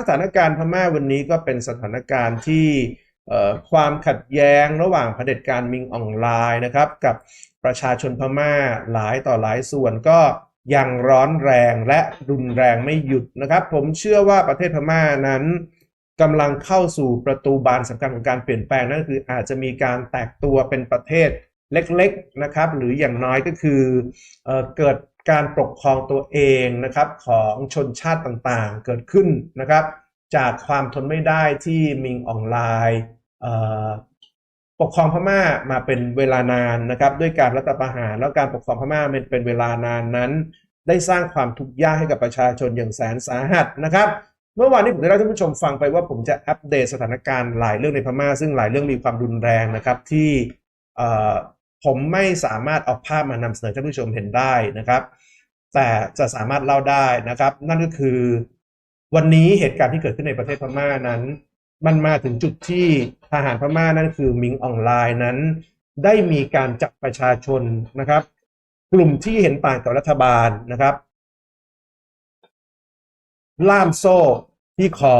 สถานการณ์พม่าวันนี้ก็เป็นสถานการณ์ที่ความขัดแย้งระหว่างเผด็จการมิงออนไลน์นะครับกับประชาชนพม่าหลายต่อหลายส่วนก็ยังร้อนแรงและรุนแรงไม่หยุดนะครับ ผมเชื่อว่าประเทศพม่านั้นกำลังเข้าสู่ประตูบานสำคัญของการเปลี่ยนแปลงนั่นคืออาจจะมีการแตกตัวเป็นประเทศเล็กๆนะครับ หรืออย่างน้อยก็คือเออเกิด การปกครองตัวเองนะครับของชนชาติต่างๆ เกิดขึ้นนะครับ จากความทนไม่ได้ที่มิงออนไลน์ปกครองพม่ามาเป็นเวลานานนะครับ ด้วยการรัฐประหารแล้วการปกครองพม่าเป็นเป็นเวลานานนั้น ได้สร้างความทุกข์ยากให้กับประชาชนอย่างแสนสาหัสนะครับ เมื่อวานนี้ผมได้เล่าให้ท่านผู้ชมฟังไปว่าผมจะอัปเดตสถานการณ์หลายเรื่องในพม่า ซึ่งหลายเรื่องมีความรุนแรงนะครับที่ผมไม่สามารถเอาภาพมานำเสนอท่านผู้ชมเห็นได้นะครับ แต่จะสามารถเล่าได้นะครับ นั่นก็คือ วันนี้เหตุการณ์ที่เกิดขึ้นในประเทศพม่านั้น มันมาถึงจุดที่ทหารพม่านั่นคือมิงออนไลน์นั้น ได้มีการจับประชาชนนะครับ กลุ่มที่เห็นต่างกับรัฐบาลนะครับ ล่ามโซ่ที่คอ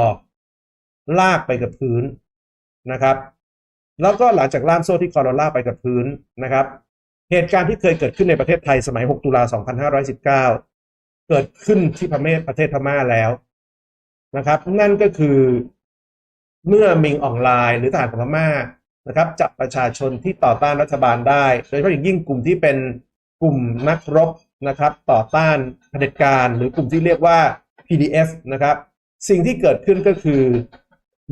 ลากไปกับพื้นนะครับ แล้วก็หลังจากล่ามโซ่ที่คอเราลากไปกับพื้นนะครับ เหตุการณ์ที่เคยเกิดขึ้นในประเทศไทยสมัย 6 ตุลา 2519 เกิดขึ้นที่ประเทศประเทศพม่าแล้วนะครับ นั่นก็คือเมื่อมิงออนไลน์หรือทหารของพม่านะครับ จับประชาชนที่ต่อต้านรัฐบาลได้ โดยเฉพาะอย่างยิ่งกลุ่มที่เป็นกลุ่มนักรบนะครับ ต่อต้านเผด็จการ หรือกลุ่มที่เรียกว่า PDF นะครับ สิ่งที่เกิดขึ้นก็คือ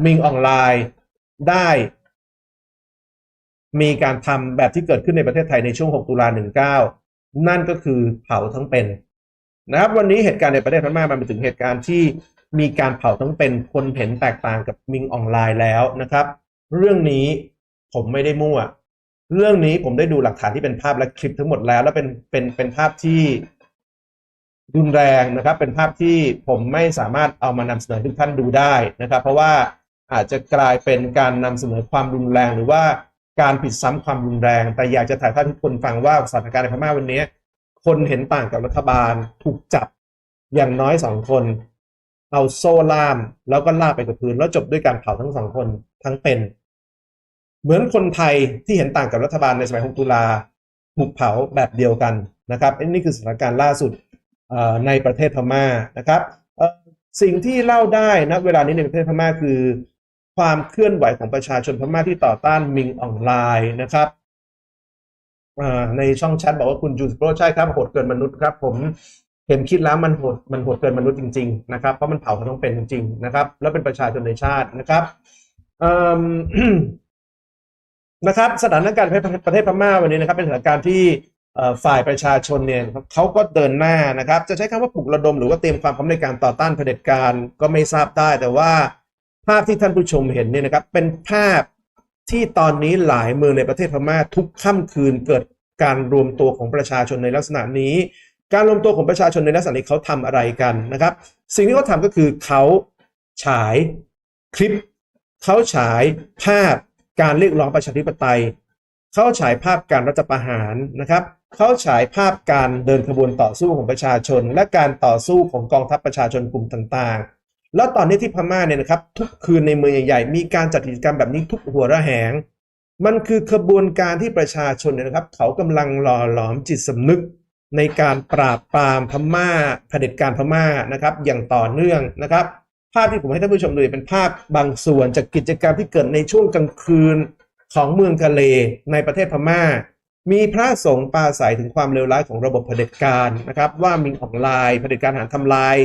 มิงออนไลน์ได้ มีการทำแบบที่เกิดขึ้นในประเทศไทยในช่วง 6 ตุลา19 นั่นก็คือเผาทั้งเป็นนะครับ วันนี้เหตุการณ์ในประเทศพม่ามันไปถึงเหตุการณ์ที่มีการเผาทั้งเป็นคนเห็นแตกต่างกับมิงออนไลน์แล้วนะครับ เรื่องนี้ผมไม่ได้มั่ว เรื่องนี้ผมได้ดูหลักฐานที่เป็นภาพและคลิปทั้งหมดแล้ว แล้วเป็นเป็นเป็นภาพที่รุนแรงนะครับ เป็นภาพที่ผมไม่สามารถเอามานำเสนอทุกท่านดูได้นะครับ เพราะว่าอาจจะกลายเป็นการนำเสนอความรุนแรงหรือว่า การผิดซ้ำความรุนแรง แต่อยากจะถ่ายภาพให้ทุกคนฟังว่าสถานการณ์ในพม่าวันนี้ คนเห็นต่างกับรัฐบาลถูกจับอย่างน้อยสองคน เอาโซ่ล่าม แล้วก็ล่าไปกับพื้น แล้วจบด้วยการเผาทั้งสองคนทั้งเป็น เหมือนคนไทยที่เห็นต่างกับรัฐบาลในสมัย6ตุลาถูกเผาแบบเดียวกันนะครับอันนี่คือสถานการณ์ล่าสุดในประเทศพม่านะครับสิ่งที่เล่าได้นะเวลานี้ในประเทศพม่าคือ ความเคลื่อนไหวของประชาชนพม่าที่ต่อต้านมิงออนไลน์นะครับในช่องแชทบอกว่าคุณจูนสโปรใช่ครับโหดเกินมนุษย์ครับผมเห็นคิดแล้วมันโหดมันโหดเกินมนุษย์จริงๆนะครับเพราะมันเผาเขาต้องเป็นจริงๆนะครับ แล้วเป็นประชาชนในชาตินะครับนะครับ สถานการณ์ประเทศพม่าวันนี้นะครับ เป็นสถานการณ์ที่ฝ่ายประชาชนเนี่ยเขาก็เดินหน้านะครับ จะใช้คำว่าปลุกระดมหรือว่าเตรียมความพร้อมในการต่อต้านเผด็จการก็ไม่ทราบได้ แต่ว่า ภาพที่ท่านผู้ชมเห็นเนี่ยนะครับ เป็นภาพที่ตอนนี้หลายเมืองในประเทศพม่าทุกค่ำคืนเกิดการรวมตัวของประชาชนในลักษณะนี้ การรวมตัวของประชาชนในลักษณะนี้เขาทำอะไรกันนะครับ สิ่งที่เขาทำก็คือเขาฉายคลิป เขาฉายภาพการเรียกร้องประชาธิปไตย เขาฉายภาพการรัฐประหารนะครับ เขาฉายภาพการเดินขบวนต่อสู้ของประชาชน และการต่อสู้ของกองทัพประชาชนกลุ่มต่างๆ แล้วตอนนี้ที่พม่าเนี่ยนะครับ ทุกคืนในเมืองใหญ่ๆมีการจัดกิจกรรมแบบนี้ทุกหัวระแหง มันคือขบวนการที่ประชาชนเนี่ยนะครับ เขากำลังหล่อหลอมจิตสำนึกในการปราบปรามพม่าเผด็จการพม่านะครับ อย่างต่อเนื่องนะครับ ภาพที่ผมให้ท่านผู้ชมดูเป็นภาพบางส่วนจากกิจกรรมที่เกิดในช่วงกลางคืนของเมืองทะเลในประเทศพม่า มีพระสงฆ์ปาศัยถึงความเลวร้ายของระบบเผด็จการนะครับ ว่ามิงออนไลน์เผด็จการหารทำลาย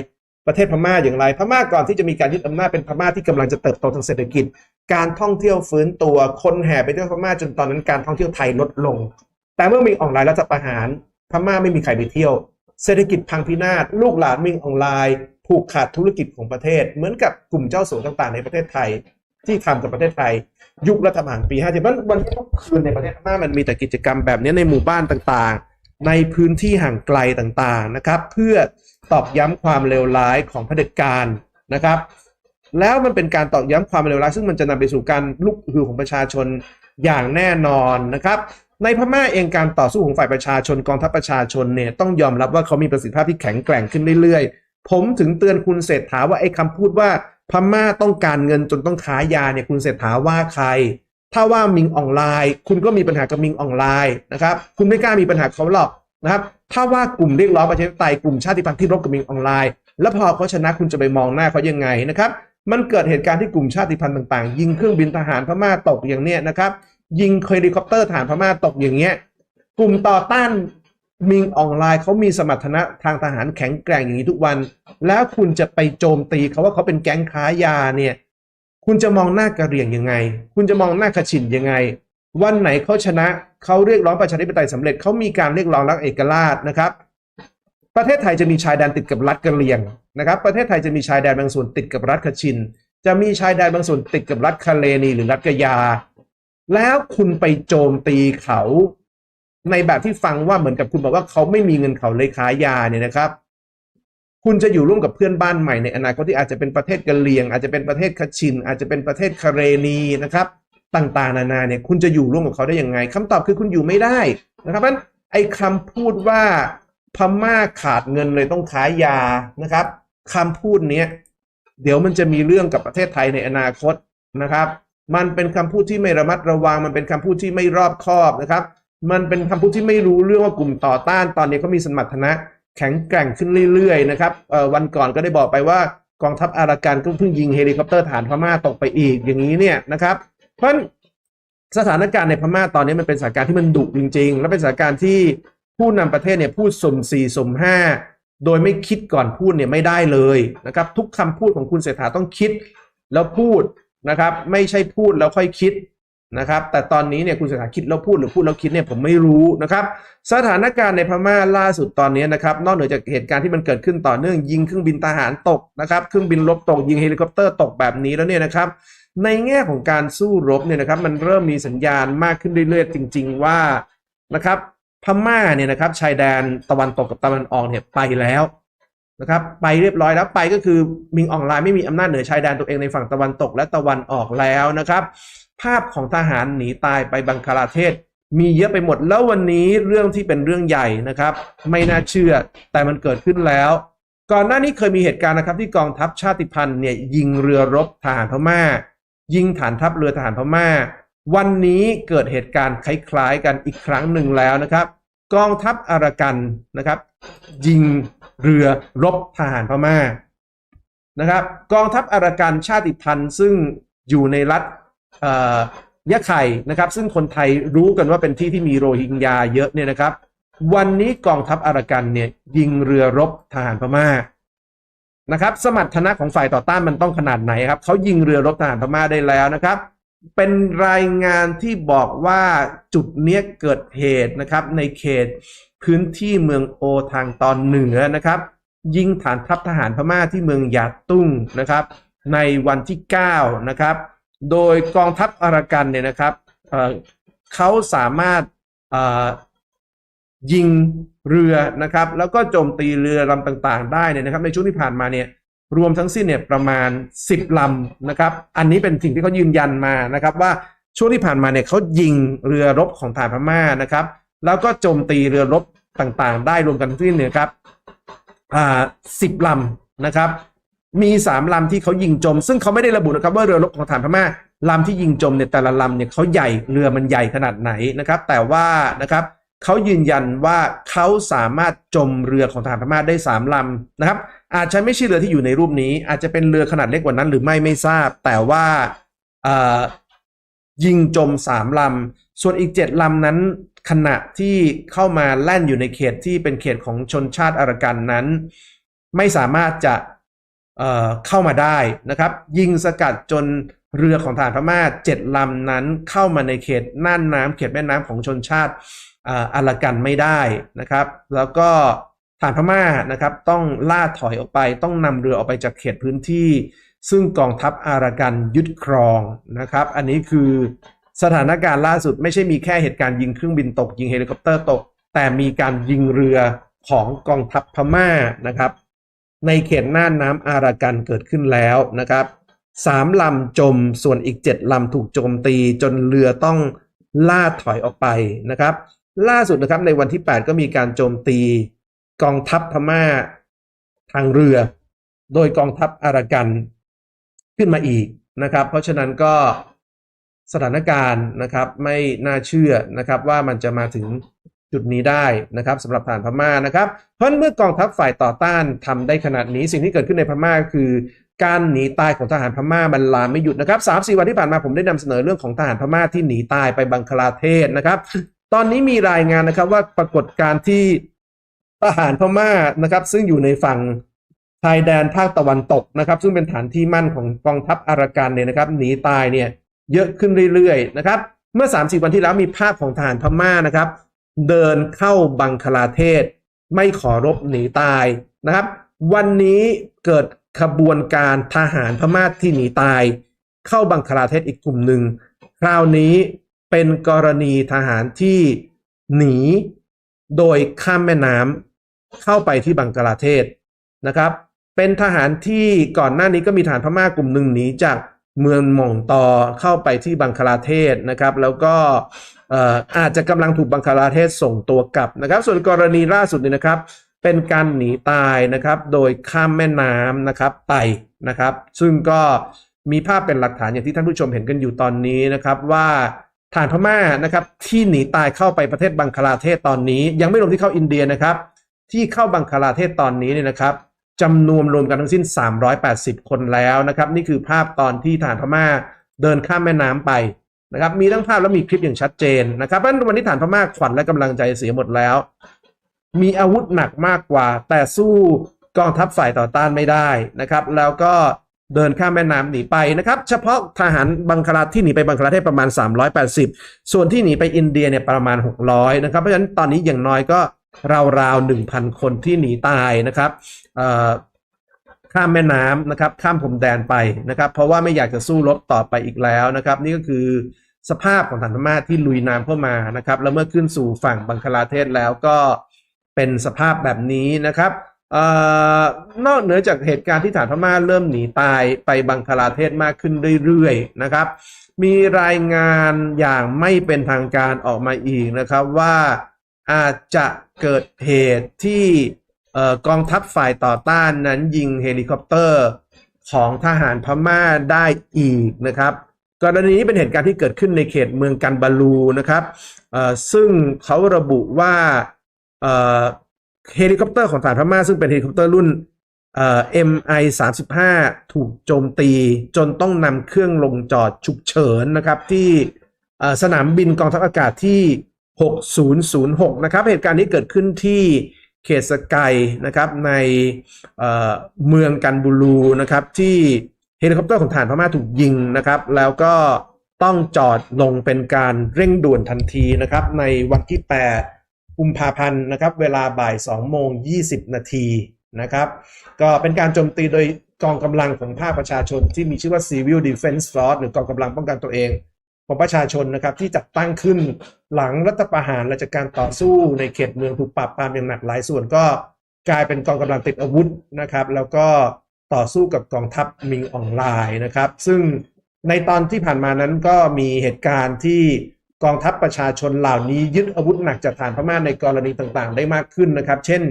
ประเทศพม่าอย่างไร พม่าก่อนที่จะมีการยึดอำนาจเป็นพม่าที่กำลังจะเติบโตทางเศรษฐกิจ การท่องเที่ยวฟื้นตัวคนแห่ไปเที่ยวพม่าจนตอนนั้นการท่องเที่ยวไทยลดลง แต่เมื่อมิงออนไลน์รัฐประหาร พม่าไม่มีใครไปเที่ยว เศรษฐกิจพังพินาศลูกหลานมิงออนไลน์ผูกขาดธุรกิจของประเทศ เหมือนกับกลุ่มเจ้าสัวต่าง ๆ ในประเทศไทย ที่ทำกับประเทศไทย ยุครัฐประหารปี50เพราะวันนี้ทุกคืนในประเทศพม่ามันมีแต่กิจกรรมแบบนี้ในหมู่บ้านต่างๆ ในพื้นที่ห่างไกลต่างๆนะครับ เพื่อ ตอกย้ำความเลวร้ายของเผด็จการนะครับ แล้วมันเป็นการตอกย้ำความเลวร้ายซึ่งมันจะนำไปสู่การลุกฮือของประชาชนอย่างแน่นอนนะครับ ในพม่าเองการต่อสู้ของฝ่ายประชาชนกองทัพประชาชนเนี่ยต้องยอมรับว่าเขามีประสิทธิภาพที่แข็งแกร่งขึ้นเรื่อยๆ ผมถึงเตือนคุณเศรษฐาว่าไอ้คำพูดว่าพม่าต้องการเงินจนต้องขายยาเนี่ยคุณเศรษฐาว่าใคร ถ้าว่ามิงออนไลน์ คุณก็มีปัญหากับมิงออนไลน์นะครับ คุณไม่กล้ามีปัญหาเขาหรอก นะครับถ้าว่ากลุ่มเรียกร้องประชาธิปไตยกลุ่มชาติพันธุ์ที่รบกับมิงออนไลน์ แล้วพอเขาชนะคุณจะไปมองหน้าเขายังไงนะครับมันเกิดเหตุการณ์ที่กลุ่มชาติพันธุ์ต่างๆ ยิงเครื่องบินทหารพม่าตกอย่างเนี้ยนะครับยิงเฮลิคอปเตอร์ทหารพม่าตกอย่างเงี้ยกลุ่มต่อต้านมิงออนไลน์เขามีสมรรถนะทางทหารแข็งแกร่งอย่างนี้ทุกวัน แล้วคุณจะไปโจมตีเขาว่าเขาเป็นแก๊งค้ายาเนี่ยคุณจะมองหน้ากระเรียงยังไง คุณจะมองหน้าขชินยังไง วันไหนเขาชนะเขาเรียกร้องประชาธิปไตยสำเร็จเขามีการเรียกร้องรักเอกราชนะครับ ประเทศไทยจะมีชายแดนติดกับรัฐกะเหรี่ยงนะครับ ประเทศไทยจะมีชายแดนบางส่วนติดกับรัฐขชิน จะมีชายแดนบางส่วนติดกับรัฐคาเลนีหรือรัฐกะยา แล้วคุณไปโจมตีเขา ในแบบที่ฟังว่าเหมือนกับคุณบอกว่าเขาไม่มีเงินเขาเลยขายยาเนี่ยนะครับคุณจะอยู่ร่วมกับเพื่อนบ้านใหม่ในอนาคตที่อาจจะเป็นประเทศกะเหรี่ยง อาจจะเป็นประเทศคชิน อาจจะเป็นประเทศคาเรนีนะครับ ต่างๆ นานาเนี่ยคุณจะอยู่ร่วมกับเขาได้ยังไงคำตอบคือคุณอยู่ไม่ได้นะครับเพราะฉะนั้นไอ้คำพูดว่าพม่าขาดเงินเลยต้องขายยานะครับคำพูดเนี้ยเดี๋ยวมันจะมีเรื่องกับประเทศไทยในอนาคตนะครับ มันเป็นคำพูดที่ไม่ระมัดระวัง มันเป็นคำพูดที่ไม่รอบคอบนะครับ มันเป็นคำพูดที่ไม่รู้เรื่องว่ากลุ่มต่อต้านตอนนี้เขามีสมรรถนะแข็งแกร่งขึ้นเรื่อยๆนะครับวันก่อนก็ได้บอกไปว่ากองทัพอารากันก็เพิ่งยิงเฮลิคอปเตอร์ฐานพม่าตกไปอีกอย่างนี้เนี่ยนะครับ เพราะสถานการณ์ในพม่าตอนนี้มันเป็นสถานการณ์ที่มันดุจริง ๆ และเป็นสถานการณ์ที่ผู้นำประเทศเนี่ยพูดสมสี่สมห้าโดยไม่คิดก่อนพูดเนี่ยไม่ได้เลยนะครับ ทุกคำพูดของคุณเศรษฐาต้องคิดแล้วพูดนะครับ ไม่ใช่พูดแล้วค่อยคิดนะครับ แต่ตอนนี้เนี่ยคุณเศรษฐาคิดแล้วพูดหรือพูดแล้วคิดเนี่ยผมไม่รู้นะครับ สถานการณ์ในพม่าล่าสุดตอนนี้นะครับ นอกเหนือจากเหตุการณ์ที่มันเกิดขึ้นต่อเนื่องยิงเครื่องบินทหารตกนะครับเครื่องบินรบตกยิงเฮลิคอปเตอร์ตกแบบนี้แล้วเนี่ยนะครับ ในแง่ของการสู้รบเนี่ยนะครับมันเริ่มมีสัญญาณมากขึ้นเรื่อยๆจริง ๆ ว่านะครับพม่าเนี่ยนะครับชายแดนตะวันตกกับตะวันออกเนี่ยไปแล้วนะครับไปเรียบร้อยแล้วไปก็คือมิงออนไลน์ไม่มีอำนาจเหนือชายแดนตัวเองในฝั่งตะวันตกและตะวันออกแล้วนะครับ ภาพของทหารหนีตายไปบังคลาเทศ มีเยอะไปหมดแล้ววันนี้เรื่องที่เป็นเรื่องใหญ่นะครับ ไม่น่าเชื่อแต่มันเกิดขึ้นแล้ว ก่อนหน้านี้เคยมีเหตุการณ์นะครับที่กองทัพชาติพันธุ์เนี่ยยิงเรือรบทหารพม่า ยิงฐานทัพเรือทหารพม่า วันนี้เกิดเหตุการณ์คล้ายๆกันอีกครั้งหนึ่งแล้วนะครับ กองทัพอารากันนะครับ ยิงเรือรบทหารพม่านะครับ กองทัพอารากันชาติพันธุ์ซึ่งอยู่ในรัฐยะไข่นะครับ ซึ่งคนไทยรู้กันว่าเป็นที่ที่มีโรฮิงญาเยอะเนี่ยนะครับ วันนี้กองทัพอารากันเนี่ยยิงเรือรบทหารพม่า นะครับ สมรรถนะของฝ่ายต่อต้านมันต้องขนาดไหนครับเขายิงเรือรบทหารพม่าได้แล้วนะครับ เป็นรายงานที่บอกว่าจุดเนี้ยเกิดเหตุนะครับ ในเขตพื้นที่เมืองโอทางตอนเหนือนะครับ ยิงฐานทัพทหารพม่าที่เมืองยาตุ้งนะครับ ในวันที่ 9 นะครับ โดยกองทัพอารากันเนี่ยนะครับเเขาสามารถ ยิงเรือนะครับ แล้วก็โจมตีเรือลำต่างๆ ได้เนี่ยนะครับ ในช่วงที่ผ่านมาเนี่ยรวมทั้งสิ้นเนี่ยประมาณ 10ลำนะครับ อันนี้เป็นสิ่งที่เขายืนยันมานะครับ ว่าช่วงที่ผ่านมาเนี่ยเขายิงเรือรบของฐานพม่านะครับ แล้วก็โจมตีเรือรบต่างๆ ได้รวมกันทั้งสิ้นเนี่ยครับอ่าสิบลำนะครับ มีสามลำที่เขายิงจม ซึ่งเขาไม่ได้ระบุนะครับว่าเรือรบของฐานพม่าลำที่ยิงจมเนี่ยแต่ละลำเนี่ยเขาใหญ่เรือมันใหญ่ขนาดไหนนะครับ แต่ว่านะครับ เขายืนยันว่าเขาสามารถจมเรือของทหารพม่าได้สามลำนะครับ อาจจะไม่ใช่เรือที่อยู่ในรูปนี้ อาจจะเป็นเรือขนาดเล็กกว่านั้นหรือไม่ไม่ทราบ แต่ว่ายิงจมสามลำ ส่วนอีกเจ็ดลำนั้นขณะที่เข้ามาแล่นอยู่ในเขตที่เป็นเขตของชนชาติอารากันนั้น ไม่สามารถจะเเข้ามาได้นะครับ ยิงสกัดจนเรือของทหารพม่าเจ็ดลำนั้นเข้ามาในเขตน่านน้ำเขตแม่น้ำของชนชาติ อารากันไม่ได้นะครับ แล้วก็ฐานพม่านะครับต้องล่าถอยออกไปต้องนำเรือออกไปจากเขตพื้นที่ ซึ่งกองทัพอารากันยึดครองนะครับ อันนี้คือสถานการณ์ล่าสุดไม่ใช่มีแค่เหตุการณ์ยิงเครื่องบินตกยิงเฮลิคอปเตอร์ตก แต่มีการยิงเรือของกองทัพพม่านะครับ ในเขตน่านน้ำอารากันเกิดขึ้นแล้วนะครับสามลำจมส่วนอีกเจ็ดลำถูกโจมตีจนเรือต้องล่าถอยออกไปนะครับ ล่าสุดนะครับในวันที่ 8 ก็มีการโจมตีกองทัพพม่าทางเรือ โดยกองทัพอารากันขึ้นมาอีกนะครับ เพราะฉะนั้นก็สถานการณ์นะครับไม่น่าเชื่อนะครับว่ามันจะมาถึงจุดนี้ได้นะครับสำหรับฐานพม่านะครับ เพราะเมื่อกองทัพฝ่ายต่อต้านทำได้ขนาดนี้สิ่งที่เกิดขึ้นในพม่าคือการหนีตายของทหารพม่ามันลามไม่หยุดนะครับสามสี่วันที่ผ่านมาผมได้นำเสนอเรื่องของทหารพม่าที่หนีตายไปบังคลาเทศนะครับ ตอนนี้มีรายงานนะครับว่าปรากฏการณ์ที่ทหารพม่านะครับ ซึ่งอยู่ในฝั่งชายแดนภาคตะวันตกนะครับ ซึ่งเป็นฐานที่มั่นของกองทัพอารากันเนี่ยนะครับ หนีตายเนี่ยเยอะขึ้นเรื่อยๆนะครับ เมื่อ 30 วันที่แล้วมีภาพของทหารพม่านะครับ เดินเข้าบังคลาเทศ ไม่ขอรบหนีตายนะครับ วันนี้เกิดขบวนการทหารพม่าที่หนีตาย เข้าบังคลาเทศอีกกลุ่มหนึ่งคราวนี้ เป็นกรณีทหารที่หนีโดยข้ามแม่น้ำเข้าไปที่บังคลาเทศนะครับ เป็นทหารที่ก่อนหน้านี้ก็มีทหารพม่ากลุ่มหนึ่งหนีจากเมืองหม่องตอเข้าไปที่บังคลาเทศนะครับ แล้วก็เอ่อาจจะกำลังถูกบังคลาเทศส่งตัวกลับนะครับ ส่วนกรณีล่าสุดนี่นะครับ เป็นการหนีตายนะครับ โดยข้ามแม่น้ำนะครับไปนะครับ ซึ่งก็มีภาพเป็นหลักฐานอย่างที่ท่านผู้ชมเห็นกันอยู่ตอนนี้นะครับว่า ฐานพม่านะครับที่หนีตายเข้าไปประเทศบังคลาเทศตอนนี้ ยังไม่รวมที่เข้าอินเดียนะครับ ที่เข้าบังคลาเทศตอนนี้เนี่ยนะครับจำนวนรวมกันทั้งสิ้น 380 คนแล้วนะครับ นี่คือภาพตอนที่ฐานพม่าเดินข้ามแม่น้ำไปนะครับ มีทั้งภาพและมีคลิปอย่างชัดเจนนะครับเพราะวันนี้ฐานพม่าขวัญและกำลังใจเสียหมดแล้ว มีอาวุธหนักมากกว่า แต่สู้กองทัพฝ่ายต่อต้านไม่ได้นะครับ แล้วก็ เดินข้ามแม่น้ำหนีไปนะครับ เฉพาะทหารบังคลาที่หนีไปบังคลาเทศประมาณ 380 ส่วนที่หนีไปอินเดียเนี่ยประมาณ 600 นะครับ เพราะฉะนั้นตอนนี้อย่างน้อยก็ราวๆ1,000 คนที่หนีตายนะครับข้ามแม่น้ำนะครับ ข้ามพรมแดนไปนะครับ เพราะว่าไม่อยากจะสู้รบต่อไปอีกแล้วนะครับ นี่ก็คือสภาพของฐานพม่าที่ลุยน้ำเข้ามานะครับ แล้วเมื่อขึ้นสู่ฝั่งบังคลาเทศแล้วก็เป็นสภาพแบบนี้นะครับ นอกเหนือจากเหตุการณ์ที่ฐานพม่าเริ่มหนีตายไปบังคลาเทศมากขึ้นเรื่อยๆนะครับ มีรายงานอย่างไม่เป็นทางการออกมาอีกนะครับว่าอาจจะเกิดเหตุที่กองทัพฝ่ายต่อต้านนั้นยิงเฮลิคอปเตอร์ของทหารพม่าได้อีกนะครับกรณีนี้เป็นเหตุการณ์ที่เกิดขึ้นในเขตเมืองกันบาลูนะครับซึ่งเขาระบุว่า เฮลิคอปเตอร์ของฐานพม่าซึ่งเป็นเฮลิคอปเตอร์รุ่นเอ่อ MI 35ถูกโจมตีจนต้องนำเครื่องลงจอดฉุกเฉินนะครับ ที่สนามบินกองทัพอากาศที่ 6006 นะครับ เหตุการณ์นี้เกิดขึ้นที่เขตสกายนะครับในเเมืองกันบูรูนะครับ ที่เฮลิคอปเตอร์ของฐานพม่าถูกยิงนะครับ แล้วก็ต้องจอดลงเป็นการเร่งด่วนทันทีนะครับ ในวันที่ 8 กุมภาพันธ์นะครับเวลาบ่าย2โมง20 นาทีนะครับ ก็เป็นการโจมตีโดยกองกำลังของภาคประชาชนที่มีชื่อว่า Civil Defense Force หรือกองกำลังป้องกันตัวเองของประชาชนนะครับที่จัดตั้งขึ้นหลังรัฐประหารและจากการต่อสู้ในเขตเมืองถูกปราบปรามอย่างหนักหลายส่วนก็กลายเป็นกองกำลังติดอาวุธนะครับ แล้วก็ต่อสู้กับกองทัพมิงออนไลน์นะครับ ซึ่งในตอนที่ผ่านมานั้นก็มีเหตุการณ์ที่ กองทัพประชาชนเหล่านี้ยึดอาวุธหนักจากฐานพม่าในกรณีต่างๆ ได้มากขึ้นนะครับ เช่น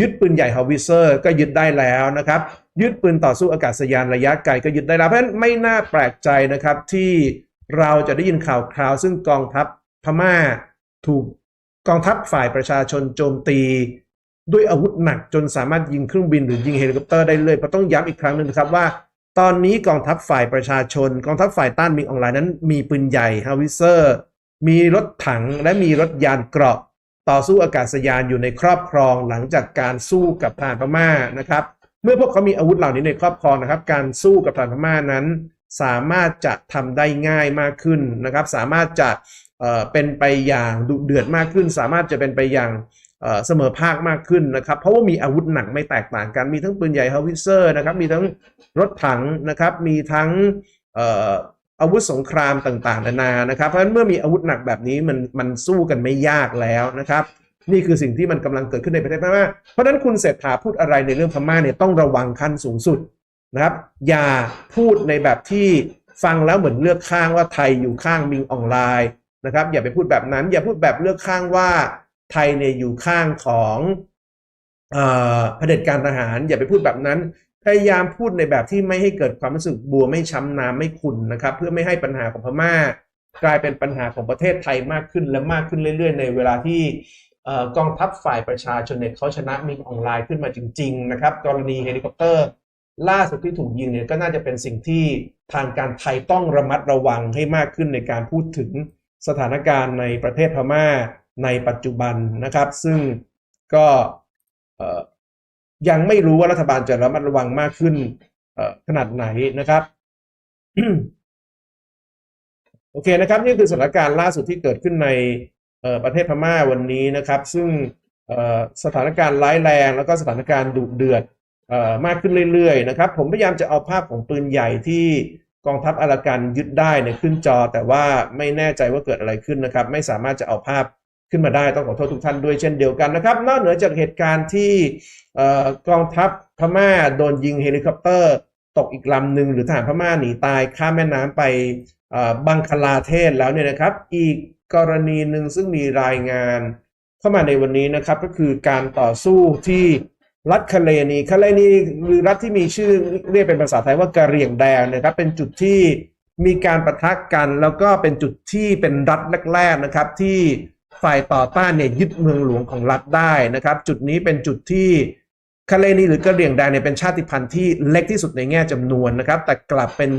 ยึดปืนใหญ่ฮาวิเซอร์ก็ยึดได้แล้วนะครับ ยึดปืนต่อสู้อากาศยานระยะไกลก็ยึดได้แล้ว เพราะฉะนั้นไม่น่าแปลกใจนะครับที่เราจะได้ยินข่าวคราว ซึ่งกองทัพพม่าถูกกองทัพฝ่ายประชาชนโจมตีด้วยอาวุธหนักจนสามารถยิงเครื่องบินหรือยิงเฮลิคอปเตอร์ได้เลยเพราะต้องย้ำอีกครั้งหนึ่งนะครับว่าตอนนี้กองทัพฝ่ายประชาชน กองทัพฝ่ายต้านมิงออนไลน์นั้นมีปืนใหญ่ฮาวิเซอร์ มีรถถังและมีรถยานเกราะ ต่อสู้อากาศยานอยู่ในครอบครองหลังจากการสู้กับทหารพม่านะครับ เมื่อพวกเขามีอาวุธเหล่านี้ในครอบครองนะครับ การสู้กับทหารพม่านั้น สามารถจะทำได้ง่ายมากขึ้นนะครับ สามารถจะเเป็นไปอย่างดุเดือดมากขึ้น สามารถจะเป็นไปอย่างเสมอภาคมากขึ้นนะครับ เพราะว่ามีอาวุธหนักไม่แตกต่างกัน มีทั้งปืนใหญ่ฮาวิเซอร์นะครับ มีทั้งรถถังนะครับ มีทั้ง อาวุธสงครามต่างๆนานานะครับเพราะฉะนั้นเมื่อมีอาวุธหนักแบบนี้มันมันสู้กันไม่ยากแล้วนะครับ นี่คือสิ่งที่มันกำลังเกิดขึ้นในประเทศพม่าเพราะฉะนั้นคุณเศรษฐาพูดอะไรในเรื่องพม่าเนี่ยต้องระวังขั้นสูงสุดนะครับ อย่าพูดในแบบที่ฟังแล้วเหมือนเลือกข้างว่าไทยอยู่ข้างมิงออนไลน์นะครับ อย่าไปพูดแบบนั้น อย่าพูดแบบเลือกข้างว่าไทยเนี่ยอยู่ข้างของเอ่อเผด็จการทหาร อย่าไปพูดแบบนั้น พยายามพูดในแบบที่ไม่ให้เกิดความรู้สึกบัวไม่ช้ำน้ำไม่ขุ่นนะครับ เพื่อไม่ให้ปัญหาของพม่ากลายเป็นปัญหาของประเทศไทยมากขึ้นและมากขึ้นเรื่อย ๆ ในเวลาที่กองทัพฝ่ายประชาชนเนี่ยเขาชนะมิงออนไลน์ขึ้นมาจริง ๆ นะครับ กรณีเฮลิคอปเตอร์ ล่าสุดที่ถูกยิงเนี่ยก็น่าจะเป็นสิ่งที่ทางการไทยต้องระมัดระวังให้มากขึ้นในการพูดถึงสถานการณ์ในประเทศพม่าในปัจจุบันนะครับ ซึ่งก็ ยังไม่รู้ว่ารัฐบาลจะระมัดระวังมากขึ้นขนาดไหนนะครับโอเคนะครับนี่คือสถานการณ์ล่าสุดที่เกิดขึ้นในประเทศพม่าวันนี้นะครับ ซึ่งสถานการณ์ร้ายแรงแล้วก็สถานการณ์ดุเดือดมากขึ้นเรื่อยๆนะครับ ผมพยายามจะเอาภาพของปืนใหญ่ที่กองทัพอารากันยึดได้เนี่ยขึ้นจอ แต่ว่าไม่แน่ใจว่าเกิดอะไรขึ้นนะครับ ไม่สามารถจะเอาภาพ ขึ้นมาได้ต้องขอโทษทุกท่านด้วยเช่นเดียวกันนะครับนอกเหนือจากเหตุการณ์ที่กองทัพพม่าโดนยิงเฮลิคอปเตอร์ตกอีกลำหนึ่งหรือทหารพม่าหนีตายข้ามแม่น้ำไปบังคลาเทศแล้วเนี่ยนะครับ อีกกรณีหนึ่งซึ่งมีรายงานเข้ามาในวันนี้นะครับก็คือการต่อสู้ที่รัฐคาเลนีคาเลนีหรือรัฐที่มีชื่อเรียกเป็นภาษาไทยว่ากะเหรี่ยงแดงนะครับเป็นจุดที่มีการประทะกัน แล้วก็เป็นจุดที่เป็นรัฐแรกๆนะครับที่ ฝ่ายต่อต้านเนี่ยยึดเมืองหลวงของรัฐได้นะครับ จุดนี้เป็นจุดที่คาเลนีหรือกะเหรี่ยงแดงเนี่ยเป็นชาติพันธุ์ที่เล็กที่สุดในแง่จำนวนนะครับ แต่กลับเป็น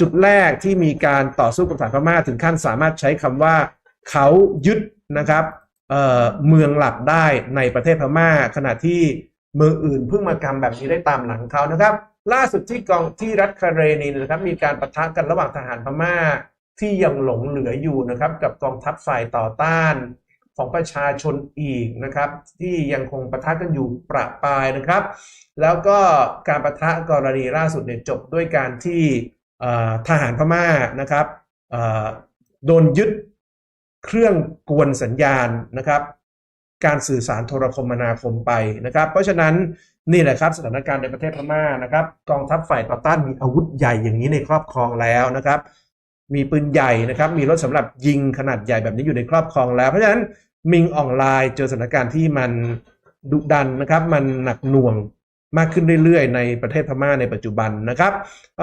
จุดแรกที่มีการต่อสู้กับทหารพม่าถึงขั้นสามารถใช้คำว่าเขายึดนะครับเเมืองหลักได้ในประเทศพม่า ขณะที่เมืองอื่นเพิ่งมากำแบบนี้ได้ตามหลังเขานะครับ ล่าสุดที่กองที่รัฐคาเรนีนะครับมีการปะทะกันระหว่างทหารพม่า ที่ยังหลงเหลืออยู่นะครับ กับกองทัพฝ่ายต่อต้านของประชาชนอีกนะครับ ที่ยังคงปะทะกันอยู่ประปรายนะครับ แล้วก็การปะทะกรณีล่าสุดเนี่ยจบด้วยการที่ทหารพม่านะครับโดนยึดเครื่องกวนสัญญาณนะครับ การสื่อสารโทรคมนาคมไปนะครับ เพราะฉะนั้นนี่แหละครับสถานการณ์ในประเทศพม่านะครับ กองทัพฝ่ายต่อต้านมีอาวุธใหญ่อย่างนี้ในครอบครองแล้วนะครับ มีปืนใหญ่นะครับ มีรถสำหรับยิงขนาดใหญ่แบบนี้อยู่ในครอบครองแล้ว เพราะฉะนั้นมิงออนไลน์เจอสถานการณ์ที่มันดุดันนะครับ มันหนักหน่วงมากขึ้นเรื่อยๆ ในประเทศพม่าในปัจจุบันนะครับอ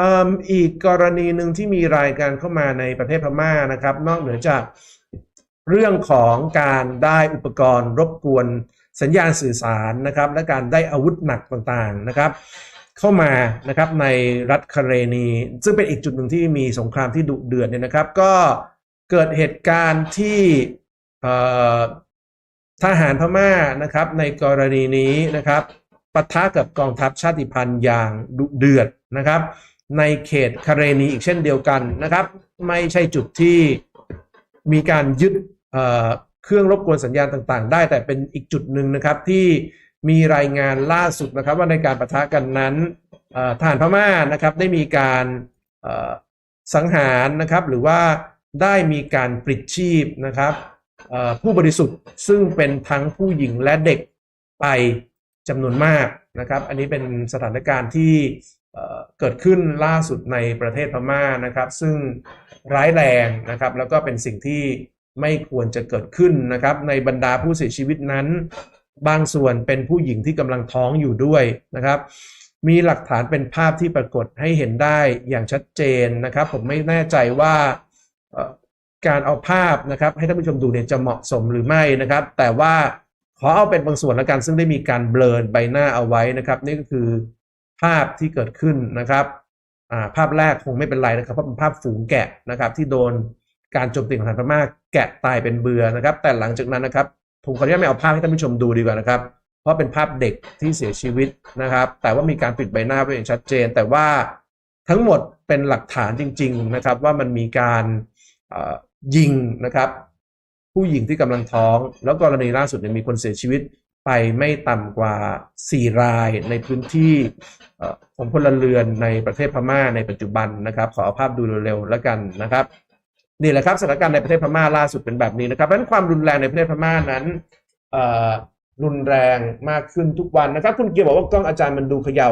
อีกกรณีหนึ่งที่มีรายการเข้ามาในประเทศพม่านะครับ นอกเหนือจากเรื่องของการได้อุปกรณ์รบกวนสัญญาณสื่อสารนะครับ และการได้อาวุธหนักต่างๆนะครับ เข้ามานะครับในรัฐคาเรนี ซึ่งเป็นอีกจุดหนึ่งที่มีสงครามที่ดุเดือดเนี่ยนะครับ ก็เกิดเหตุการณ์ที่ทหารพม่านะครับ ในกรณีนี้นะครับปะทะกับกองทัพชาติพันธุ์อย่างดุเดือดนะครับ ในเขตคาเรนีอีกเช่นเดียวกันนะครับ ไม่ใช่จุดที่มีการยึดเครื่องรบกวนสัญญาณต่างๆ ได้แต่เป็นอีกจุดหนึ่งนะครับที่ มีรายงานล่าสุดนะครับ ว่าในการประทะกันนั้นทหารพม่านะครับได้มีการสังหารนะครับหรือว่าได้มีการปลิดชีพนะครับผู้บริสุทธิ์ซึ่งเป็นทั้งผู้หญิงและเด็กไปจำนวนมากนะครับ อันนี้เป็นสถานการณ์ที่เกิดขึ้นล่าสุดในประเทศพม่านะครับ ซึ่งร้ายแรงนะครับ แล้วก็เป็นสิ่งที่ไม่ควรจะเกิดขึ้นนะครับ ในบรรดาผู้เสียชีวิตนั้น บางส่วนเป็นผู้หญิงที่กำลังท้องอยู่ด้วยนะครับ มีหลักฐานเป็นภาพที่ปรากฏให้เห็นได้อย่างชัดเจนนะครับ ผมไม่แน่ใจว่าการเอาภาพนะครับ ให้ท่านผู้ชมดูเนี่ยจะเหมาะสมหรือไม่นะครับ แต่ว่าขอเอาเป็นบางส่วนแล้วกันซึ่งได้มีการเบลอใบหน้าเอาไว้นะครับ นี่ก็คือภาพที่เกิดขึ้นนะครับาภาพแรกคงไม่เป็นไรนะครับเพราะเป็นภาพฝูงแกะนะครับ ที่โดนการโจมตีของทหารพม่าแกะตายเป็นเบือนะครับ แต่หลังจากนั้นนะครับ ผมขออนุญาตไม่เอาภาพให้ท่านผู้ชมดูดีกว่านะครับ เพราะเป็นภาพเด็กที่เสียชีวิตนะครับ แต่ว่ามีการปิดใบหน้าไว้อย่างชัดเจน แต่ว่าทั้งหมดเป็นหลักฐานจริง ๆนะครับ ว่ามันมีการยิงนะครับ ผู้หญิงที่กำลังท้อง แล้วกรณีล่าสุดเนี่ยมีคนเสียชีวิตไปไม่ต่ำกว่า 4 รายในพื้นที่ของพลเรือนในประเทศพม่าในปัจจุบันนะครับ ขอเอาภาพดูเร็วๆแล้วกันนะครับ นี่แหละครับสถานการณ์ในประเทศพม่าล่าสุดเป็นแบบนี้นะครับเพราะฉะนั้นความรุนแรงในประเทศพม่านั้นรุนแรงมากขึ้นทุกวันนะครับ คุณเกียร์บอกว่ากล้องอาจารย์มันดูเขยา่า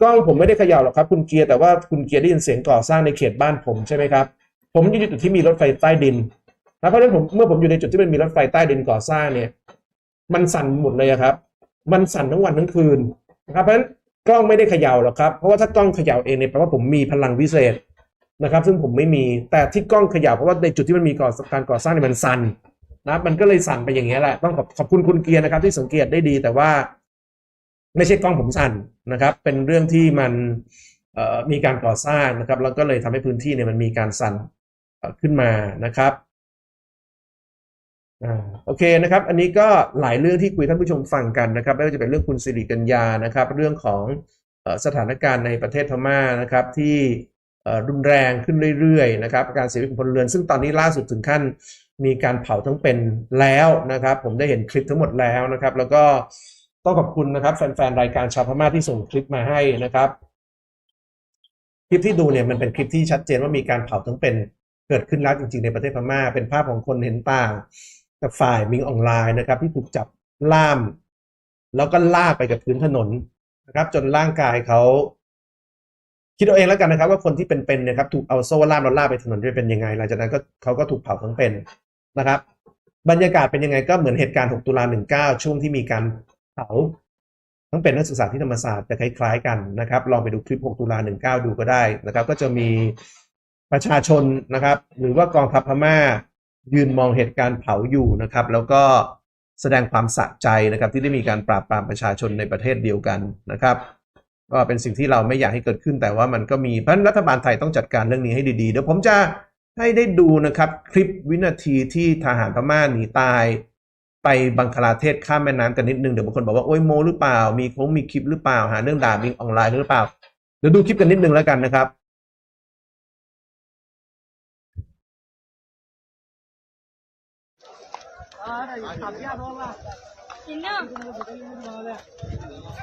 กล้องผมไม่ได้เขย่าหรอกครับ คุณเกียร์แต่ว่าคุณเกียร์ได้ยินเสียงก่อสร้างในเขตบ้านผมใช่ไหมครับผมอยู่ในจุดที่มีรถไฟใต้ดินนะเพราะฉะนั้นผมเมื่อผมอยู่ในจุดที่มันมีรถไฟใต้ดินก่อสร้างเนี่ย มันสั่นหมดเลยครับ มันสั่นทั้งวันทั้งคืนนะครับเพราะฉะนั้นกล้องไม่ได้เขย่าหรอกครับเพราะว่าถ้ากล้องเขย่าเองเนี่ยแปลว่าผมมีพลังวิเศษ นะครับ ซึ่งผมไม่มีแต่ที่กล้องขย่าเพราะว่าในจุดที่มันมีก่อการก่อสร้างเนี่ยมันสั่นนะมันก็เลยสั่นไปอย่างเงี้ยแหละต้องขอบขอบคุณคุณเกียร์นะครับ ที่สังเกตได้ดีแต่ว่า ไม่ใช่กล้องผมสั่นนะครับ เป็นเรื่องที่มันมีการก่อสร้างนะครับ แล้วก็เลยทำให้พื้นที่เนี่ยมันมีการสั่นขึ้นมานะครับอโอเคนะครับ อันนี้ก็หลายเรื่องที่คุยท่านผู้ชมฟังกันนะครับ ไม่ว่าจะเป็นเรื่องคุณสิริกัญญานะครับ เรื่องของสถานการณ์ในประเทศพม่านะครับ ที่ รุนแรงขึ้นเรื่อยๆนะครับการเสียชีวิตของพลเรือน ซึ่งตอนนี้ล่าสุดถึงขั้นมีการเผาทั้งเป็นแล้วนะครับ ผมได้เห็นคลิปทั้งหมดแล้วนะครับ แล้วก็ต้องขอบคุณนะครับ แฟนๆรายการชาวพม่าที่ส่งคลิปมาให้นะครับ คลิปที่ดูเนี่ยมันเป็นคลิปที่ชัดเจนว่ามีการเผาทั้งเป็นเกิดขึ้นแล้วจริงๆในประเทศพม่า เป็นภาพของคนเห็นต่างกับฝ่ายมิงออนไลน์นะครับ ที่ถูกจับล่าม แล้วก็ลากไปกับพื้นถนนนะครับ จนร่างกายเขา คิดเอาเองแล้วกันนะครับว่าคนที่เป็นๆเนะครับถูกเอาโซ่ล่ามแล้วลากไปถนนจะเป็นยังไงหลังจากนั้นก็เขาก็ถูกเผาทั้งเป็นนะครับ บรรยากาศเป็นยังไงก็เหมือนเหตุการณ์ 6 ตุลา 19 ช่วงที่มีการเผาทั้งเป็นนักศึกษาที่ธรรมศาสตร์จะคล้ายๆกันนะครับ ลองไปดูคลิป 6 ตุลา 19 ดูก็ได้นะครับ ก็จะมีประชาชนนะครับ หรือว่ากองทัพพม่ายืนมองเหตุการณ์เผาอยู่นะครับ แล้วก็แสดงความสะใจนะครับที่ได้มีการปราบปรามประชาชนในประเทศเดียวกันนะครับ ก็เป็นสิ่งที่เราไม่อยากให้เกิดขึ้นแต่ว่ามันก็มีเพราะรัฐบาลไทยต้องจัดการเรื่องนี้ให้ดีๆ เดี๋ยวผมจะให้ได้ดูนะครับคลิปวินาทีที่ทหารพม่าหนีตาย ไปบังคลาเทศข้ามแม่น้ำกันนิดนึงเดี๋ยวบางคนบอกว่าโอ้ยโมหรือเปล่า มีคงมีคลิปหรือเปล่า หาเรื่องด่ามิงออนไลน์หรือเปล่าเดี๋ยวดูคลิปกันนิดนึงแล้วกันนะครับอ่าได้ขับยากร้องละกินเนาะ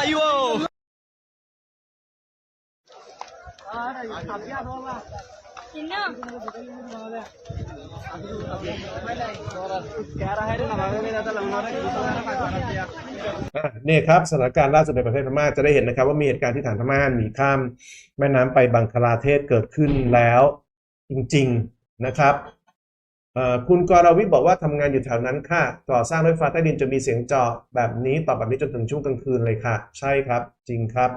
আইওอ่ะนี่ครับสถานการณ์ล่าสุดในประเทศพม่าจะได้เห็นนะครับ ว่ามีเหตุการณ์ที่ฐานพม่าหนีข้ามแม่น้ำไปบังคลาเทศเกิดขึ้นแล้วจริงๆนะครับเอ่อ คุณกรวิทย์บอกว่าทำงานอยู่แถวนั้นค่ะ ก่อสร้างรถไฟฟ้าใต้ดินจะมีเสียงเจาะแบบนี้ต่อแบบนี้จนถึงช่วงกลางคืนเลยค่ะ ใช่ครับ จริงครับ